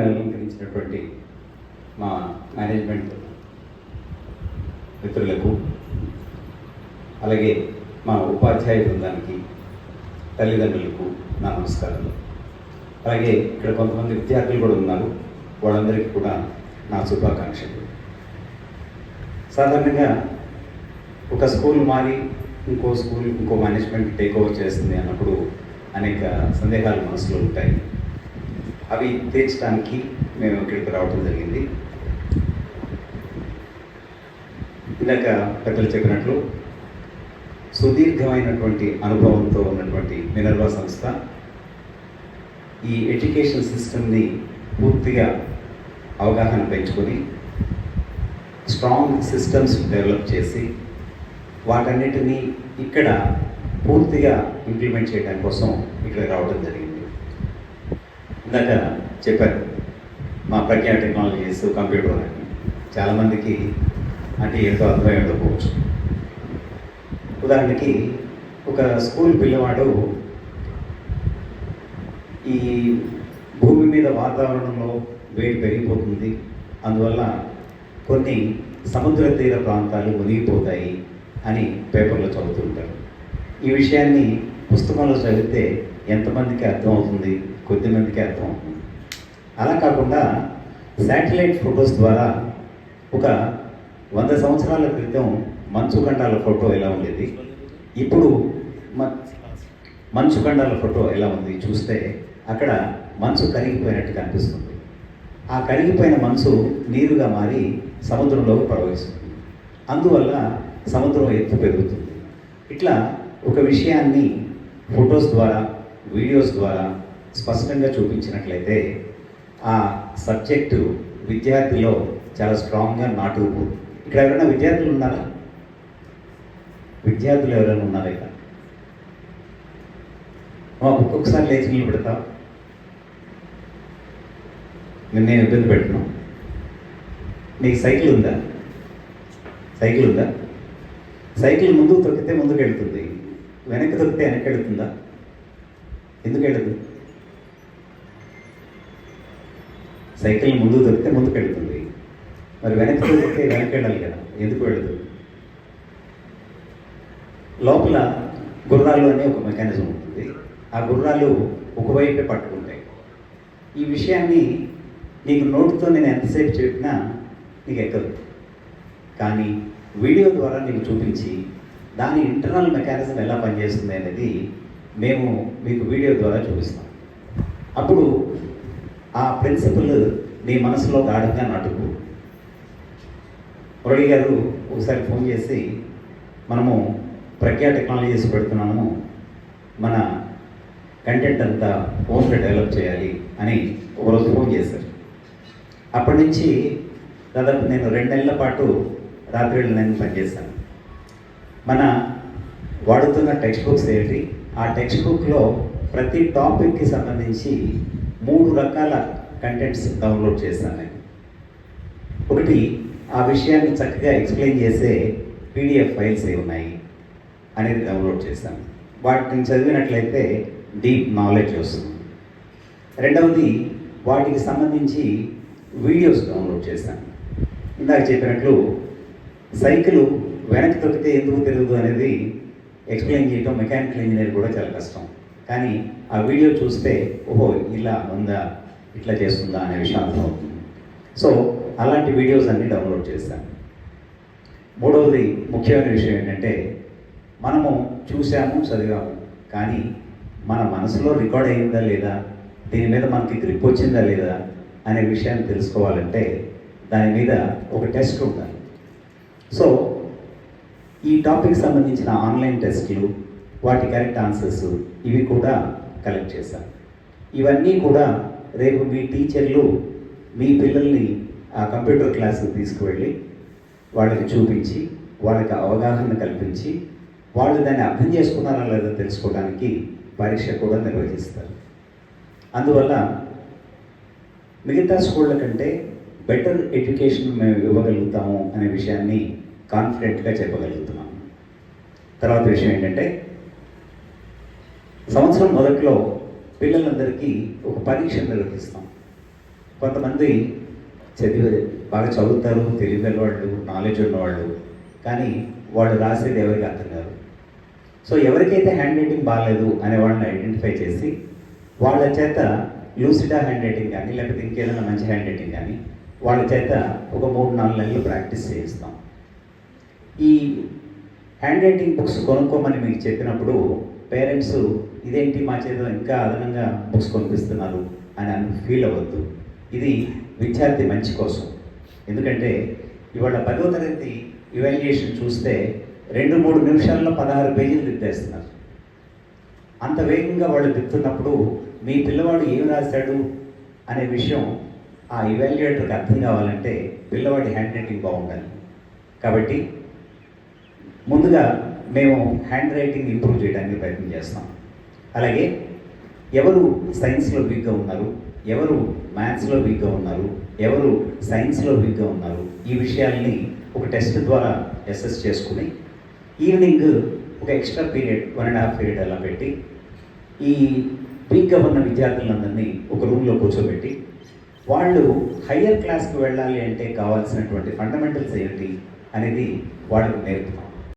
వేదికను అలంకరించినటువంటి మా మేనేజ్మెంట్ మిత్రులకు అలాగే మా ఉపాధ్యాయ బృందానికి తల్లిదండ్రులకు నా నమస్కారాలు. అలాగే ఇక్కడ కొంతమంది విద్యార్థులు కూడా ఉన్నారు. వాళ్ళందరికీ కూడా నా శుభాకాంక్షలు. సాధారణంగా ఒక స్కూల్ మారి ఇంకో స్కూల్ ఇంకో మేనేజ్మెంట్ టేక్ ఓవర్ చేస్తుంది అన్నప్పుడు అనేక సందేహాలు మనసులో ఉంటాయి. అవి తీర్చడానికి మేము ఇక్కడికి రావడం జరిగింది. ఇందాక పెద్దలు చెప్పినట్లు సుదీర్ఘమైనటువంటి అనుభవంతో ఉన్నటువంటి మినర్వా సంస్థ ఈ ఎడ్యుకేషన్ సిస్టమ్ని పూర్తిగా అవగాహన పెంచుకొని స్ట్రాంగ్ సిస్టమ్స్ డెవలప్ చేసి వాటన్నిటినీ ఇక్కడ పూర్తిగా ఇంప్లిమెంట్ చేయడం కోసం ఇక్కడ రావడం జరిగింది. ఇందాక చెప్పారు. మా ప్రజ్ఞా టెక్నాలజీస్ కంప్యూటర్ అని చాలామందికి అంటే ఎంతో అర్థమై ఉండకపోవచ్చు. ఉదాహరణకి ఒక స్కూల్ పిల్లవాడు ఈ భూమి మీద వాతావరణంలో వేడి పెరిగిపోతుంది. అందువల్ల కొన్ని సముద్ర తీర ప్రాంతాలు మునిగిపోతాయి అని పేపర్లో చదువుతుంటారు ఈ విషయాన్ని పుస్తకంలో చదివితే ఎంతమందికి అర్థమవుతుంది? కొద్దిమందికి అర్థమవుతుంది అలా కాకుండా శాటిలైట్ ఫొటోస్ ద్వారా ఒక వంద సంవత్సరాల క్రితం మంచు ఖండాల ఫోటో ఎలా ఉండేది? ఇప్పుడు మ- మంచు ఖండాల ఫోటో ఎలా ఉంది? చూస్తే అక్కడ మంచు కరిగిపోయినట్టు కనిపిస్తుంది. ఆ కరిగిపోయిన మంచు నీరుగా మారి సముద్రంలోకి ప్రవహిస్తుంది. అందువల్ల సముద్రం ఎత్తు పెరుగుతుంది. ఇట్లా ఒక విషయాన్ని ఫొటోస్ ద్వారా వీడియోస్ ద్వారా స్పష్టంగా చూపించినట్లయితే ఆ సబ్జెక్టు విద్యార్థిలో చాలా స్ట్రాంగ్గా నాటుకుపోతుంది ఇక్కడ ఎవరైనా విద్యార్థులు ఉన్నారా? విద్యార్థులు ఎవరైనా ఉన్నారా ఇక్కడ? మా ఒక్కొక్కసారి లేచి నీళ్ళు నిన్న నేను ఇబ్బంది పెట్టను నీకు సైకిల్ ఉందా? సైకిల్ ఉందా? సైకిల్ ముందుకు తొక్కితే ముందుకు వెళుతుంది వెనక్కి తొక్కితే వెనక్కి వెళుతుందా? ఎందుకు వెళ్ళదు? సైకిల్ ముందు దొరికితే ముందుకు వెళ్తుంది. మరి వెనక్కి దొరికితే వెనక్కి వెళ్ళాలి కదా ఎందుకు వెళ్ళదు లోపల గుర్రాలు అనే ఒక మెకానిజం ఉంటుంది. ఆ గుర్రాలు ఒకవైపే పట్టుకుంటాయి. ఈ విషయాన్ని నీకు నోటితో నేను ఎంతసేపు చెప్పినా నీకు ఎక్కదు. కానీ వీడియో ద్వారా నీకు చూపించి దాని ఇంటర్నల్ మెకానిజం ఎలా పనిచేస్తుంది అనేది మేము మీకు వీడియో ద్వారా చూపిస్తాం. అప్పుడు ఆ ప్రిన్సిపల్ నీ మనసులో గాఢంగా నాటుకు. మురళి గారు ఒకసారి ఫోన్ చేసి మనము ప్రజ్ఞా టెక్నాలజీస్ పెడుతున్నాము. మన కంటెంట్ అంతా ఫోన్లో డెవలప్ చేయాలి అని ఒకరోజు ఫోన్ చేశారు. అప్పటి నుంచి దాదాపు నేను రెండు నెలల పాటు రాత్రిళ్ళు నేను పనిచేశాను. మన వాడుతున్న టెక్స్ట్ బుక్స్ ఏంటి ఆ టెక్స్ట్ బుక్లో ప్రతి టాపిక్కి సంబంధించి మూడు రకాల కంటెంట్స్ డౌన్లోడ్ చేశాను. నేను ఒకటి ఆ విషయాన్ని చక్కగా ఎక్స్ప్లెయిన్ చేసే పీడిఎఫ్ ఫైల్స్ ఏ ఉన్నాయి అనేది డౌన్లోడ్ చేశాను. వాటిని చదివినట్లయితే డీప్ నాలెడ్జ్ వస్తుంది. రెండవది వాటికి సంబంధించి వీడియోస్ డౌన్లోడ్ చేశాను. ఇందాక చెప్పినట్లు సైకిల్ వెనక్కి తొక్కితే ఎందుకు తిరగదు అనేది ఎక్స్ప్లెయిన్ చేయటం మెకానికల్ ఇంజనీర్ కూడా చాలా కష్టం. కానీ ఆ వీడియో చూస్తే ఓహో ఇలా ఉందా? ఇట్లా చేస్తుందా అనే విషయం అర్థమవుతుంది. సో అలాంటి వీడియోస్ అన్నీ డౌన్లోడ్ చేశాను. మూడవది ముఖ్యమైన విషయం ఏంటంటే మనము చూసాము చదివాము కానీ మన మనసులో రికార్డ్ అయిందా లేదా? దీని మీద మనకి గ్రిప్ వచ్చిందా లేదా? అనే విషయాన్ని తెలుసుకోవాలంటే దాని మీద ఒక టెస్ట్ ఉండాలి. సో ఈ టాపిక్ సంబంధించిన ఆన్లైన్ టెస్ట్లు వాటి కరెక్ట్ ఆన్సర్స్ ఇవి కూడా కలెక్ట్ చేశాను ఇవన్నీ కూడా రేపు మీ టీచర్లు మీ పిల్లల్ని ఆ కంప్యూటర్ క్లాసుకు తీసుకువెళ్ళి వాళ్ళకి చూపించి వాళ్ళకి అవగాహన కల్పించి వాళ్ళు దాన్ని అర్థం చేసుకున్నారా లేదా తెలుసుకోవడానికి పరీక్ష కూడా నిర్వహిస్తారు. అందువల్ల మిగతా స్కూళ్ళ కంటే బెటర్ ఎడ్యుకేషన్ మేము ఇవ్వగలుగుతాము అనే విషయాన్ని కాన్ఫిడెంట్గా చెప్పగలుగుతున్నాం తర్వాత విషయం ఏంటంటే సంవత్సరం మొదట్లో పిల్లలందరికీ ఒక పరీక్ష నిర్వహిస్తాం. కొంతమంది చదివే బాగా చదువుతారు తెలివి వాళ్ళు నాలెడ్జ్ ఉన్నవాళ్ళు కానీ వాళ్ళు రాసేది ఎవరికి అర్థం కాదు. సో ఎవరికైతే హ్యాండ్ రైటింగ్ బాగాలేదు అనే వాళ్ళని ఐడెంటిఫై చేసి వాళ్ళ చేత లూసిడా హ్యాండ్ రైటింగ్ కానీ లేకపోతే ఇంకేదైనా మంచి హ్యాండ్ రైటింగ్ కానీ వాళ్ళ చేత ఒక మూడు నాలుగు నెలలు ప్రాక్టీస్ చేయిస్తాం. ఈ హ్యాండ్ రైటింగ్ బుక్స్ కొనుక్కోమని మీకు చెప్పినప్పుడు పేరెంట్స్ ఇదేంటి మా చేత ఇంకా అదనంగా బుక్స్ కొనిపిస్తున్నారు అని అని ఫీల్ అవ్వద్దు. ఇది విద్యార్థి మంచి కోసం. ఎందుకంటే ఇవాళ పదవ తరగతి ఇవాల్యుయేషన్ చూస్తే రెండు మూడు నిమిషాల్లో పదహారు పేజీలు దిద్దేస్తున్నారు. అంత వేగంగా వాళ్ళు దిద్దుతున్నప్పుడు మీ పిల్లవాడు ఏం రాశాడు అనే విషయం ఆ ఇవాల్యుయేటర్కి అర్థం కావాలంటే పిల్లవాడి హ్యాండ్ రైటింగ్ బాగుండాలి. కాబట్టి ముందుగా మేము హ్యాండ్ రైటింగ్ ఇంప్రూవ్ చేయడానికి ప్రయత్నం చేస్తాం అలాగే ఎవరు సైన్స్లో వీక్గా ఉన్నారు ఎవరు మ్యాథ్స్లో వీక్గా ఉన్నారు ఎవరు సైన్స్లో వీక్గా ఉన్నారు ఈ విషయాల్ని ఒక టెస్ట్ ద్వారా అసెస్ చేసుకుని ఈవినింగ్ ఒక extra period one and half period అలా పెట్టి ఈ వీక్గా ఉన్న విద్యార్థులందరినీ ఒక రూమ్లో కూర్చోబెట్టి వాళ్ళు హయ్యర్ క్లాస్కి వెళ్ళాలి అంటే కావాల్సినటువంటి ఫండమెంటల్స్ ఏంటి అనేది వాళ్ళకు నేర్పుతాం.